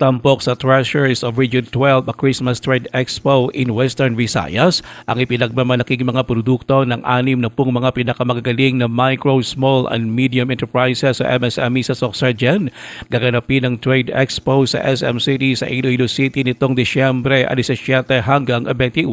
Tampok sa Treasures of Region 12 a Christmas Trade Expo in Western Visayas ang ipinagmamalaking mga produkto ng anim na pong mga pinakamagagaling na micro, small and medium enterprises sa MSME sa Soxargen. Gaganapin ang Trade Expo sa SM City sa Iloilo City nitong Disyembre 17 hanggang 21.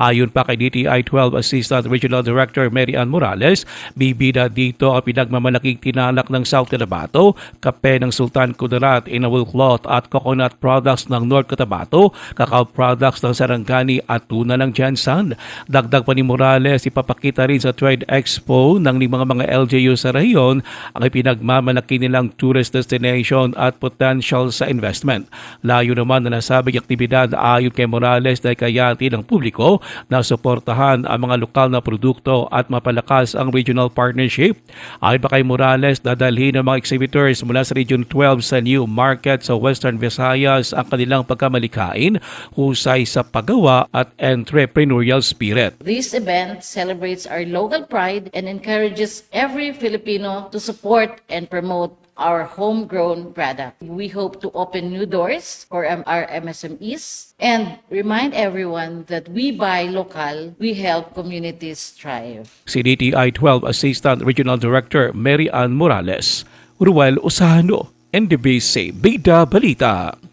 Ayon pa kay DTI 12 Assistant Regional Director Mary Ann Morales, bibida dito ang pinagmamalaking tinalak ng South Cotabato, kape ng Sultan Kudarat, Inawil Cloth at coconut products ng North Cotabato, cacao products ng Sarangani at tuna ng Jansan. Dagdag pa ni Morales, ipapakita rin sa Trade Expo ng mga mga LGU sa rayon ang ipinagmamalaki nilang tourist destination at potential sa investment. Layo naman na nasabing aktibidad ayon kay Morales na kayati ng publiko na suportahan ang mga lokal na produkto at mapalakas ang regional partnership. Ayon pa kay Morales, dadalhin ng mga exhibitors mula sa Region 12 sa New Market sa Western Visayas ang kanilang pagkamalikain, husay sa paggawa at entrepreneurial spirit. This event celebrates our local pride and encourages every Filipino to support and promote our homegrown product. We hope to open new doors for our MSMEs and remind everyone that we buy local, we help communities thrive. Si DTI 12 Assistant Regional Director Mary Ann Morales, Ruel Osano, NDBC Bida Balita.